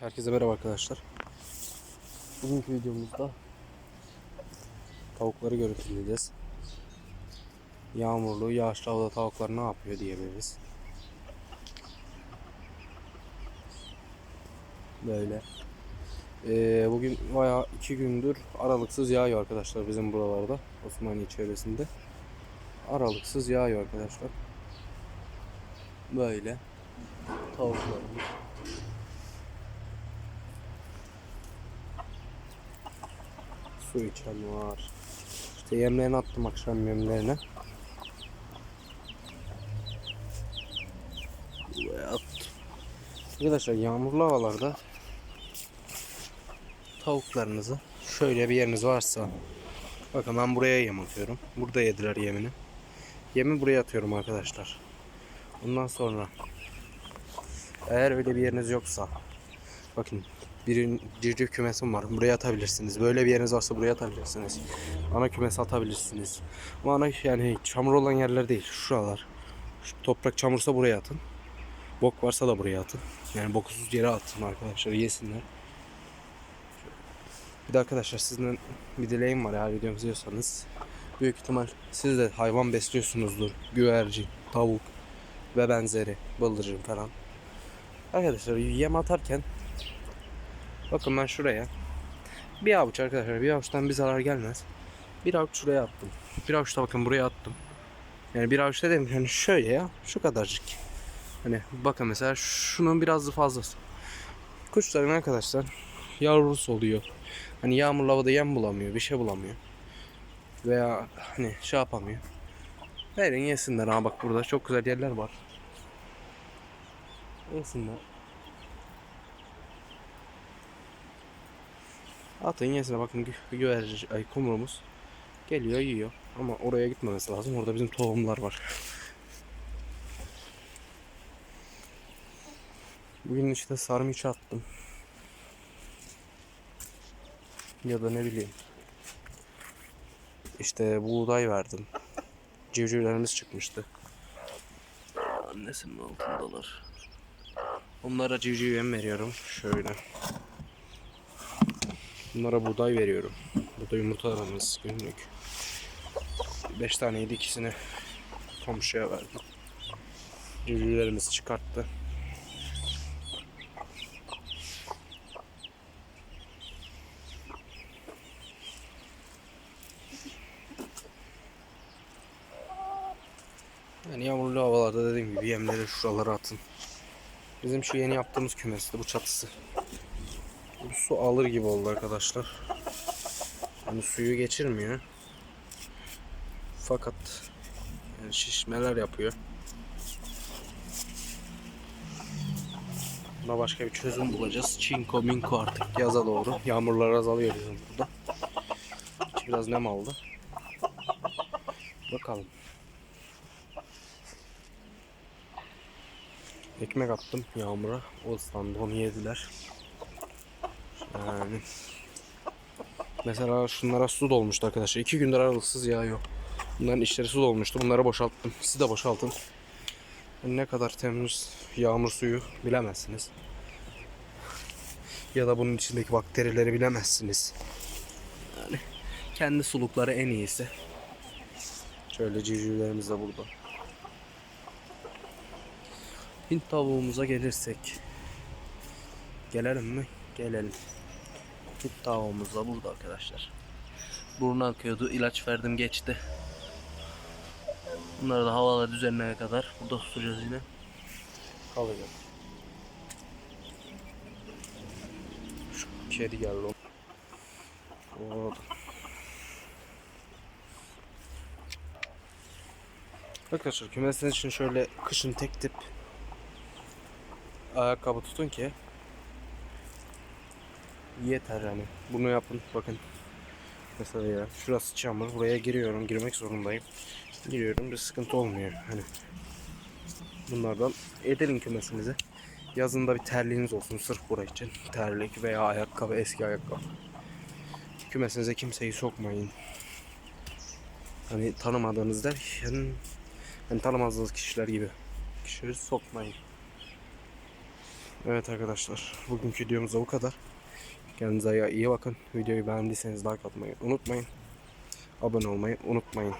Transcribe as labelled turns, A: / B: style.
A: Herkese merhaba arkadaşlar. Bugünkü videomuzda tavukları görüntüleyeceğiz. Yağmurlu, yağışlı havada tavuklar ne yapıyor diyebiliriz. Böyle. Ee, bugün bayağı iki gündür aralıksız yağıyor arkadaşlar bizim buralarda. Osmaniye çevresinde. Aralıksız yağıyor arkadaşlar. Böyle. Tavuklarımız. Su içen var. İşte yemlerini attım akşam yemlerine. Buraya attım. Arkadaşlar yağmurlu havalarda tavuklarınızı şöyle bir yeriniz varsa bakın ben buraya yem atıyorum. Burada yediler yemini. Yemi buraya atıyorum arkadaşlar. Ondan sonra eğer öyle bir yeriniz yoksa bakın bir civciv kümesim var. Buraya atabilirsiniz. Böyle bir yeriniz varsa buraya atabilirsiniz. Ana kümesi atabilirsiniz. Ama ana yani çamur olan yerler değil. Şuralar. Şu toprak çamursa buraya atın. Bok varsa da buraya atın. Yani bokusuz yere atın arkadaşlar yesinler. Bir de arkadaşlar sizden bir dileğim var eğer videomu izliyorsanız. Büyük ihtimal siz de hayvan besliyorsunuzdur. Güvercin, tavuk ve benzeri. Bıldırcın falan. Arkadaşlar yem atarken Bakın ben şuraya bir avuç arkadaşlar bir avuçtan bir zarar gelmez. Bir avuç şuraya attım. Bir avuç da bakın buraya attım. Yani bir avuç dedim yani şöyle ya şu kadarcık. Hani bakın mesela şunun biraz da fazlası. Kuşların arkadaşlar yavrusu oluyor. Hani yağmurlu havada yem bulamıyor, bir şey bulamıyor. Veya hani şey yapamıyor. Verin yesinler. Ha bak burada çok güzel yerler var. Yesinler. Atın yesine bakın gü- güvercin ay kumrumuz geliyor yiyor ama oraya gitmemesi lazım orada bizim tohumlar var. Bugün işte sarmiç attım. Ya da ne bileyim. İşte buğday verdim. Civcivlerimiz çıkmıştı. Annesinin altındalar. Onlara civciv yem veriyorum. Şöyle. Bunlara buğday veriyorum. Bu da yumurtalarımız günlük. 5 taneydi ikisini komşuya verdim. Civcivlerimiz çıkarttı. Yani yağmurlu havalarda dediğim gibi yemleri şuralara atın. Bizim şu yeni yaptığımız kümeste bu çatısı. Bu su alır gibi oldu arkadaşlar. Yani suyu geçirmiyor. Fakat yani şişmeler yapıyor. Buna başka bir çözüm bulacağız. Çinko minko artık yaza doğru. Yağmurlar azalıyor bizim burada. Biraz nem aldı. Bakalım. Ekmek attım yağmura. O ıslandı onu yediler. Yani mesela şunlara su dolmuştu arkadaşlar. İki gündür aralıksız yağıyor. Bunların içleri su dolmuştu. Bunları boşalttım. Siz de boşaltın. Ne kadar temiz yağmur suyu bilemezsiniz. Ya da bunun içindeki bakterileri bilemezsiniz. Yani kendi sulukları en iyisi. Şöyle civcivlerimiz de burada. Hint tavuğumuza gelirsek. Gelelim mi? Gelelim. Hint tavuğumuz da burada arkadaşlar. Burnu akıyordu. ilaç verdim geçti. Bunları da havalar düzenlene kadar burada tutacağız yine. Kalacak. Şu kedi geldi o. Orada. Arkadaşlar kümesiniz için şöyle kışın tek tip ayakkabı tutun ki yeter yani. Bunu yapın bakın. Mesela ya şurası çamur. Buraya giriyorum. Girmek zorundayım. Giriyorum. Bir sıkıntı olmuyor. Hani bunlardan edelim kümesinize. Yazında bir terliğiniz olsun sırf buraya için. Terlik veya ayakkabı, eski ayakkabı. Kümesinize kimseyi sokmayın. Hani tanımadığınız derken hani tanımadığınız kişiler gibi kişileri sokmayın. Evet arkadaşlar bugünkü videomuz da bu kadar. Kendinize iyi bakın. Videoyu beğendiyseniz like atmayı unutmayın. Abone olmayı unutmayın.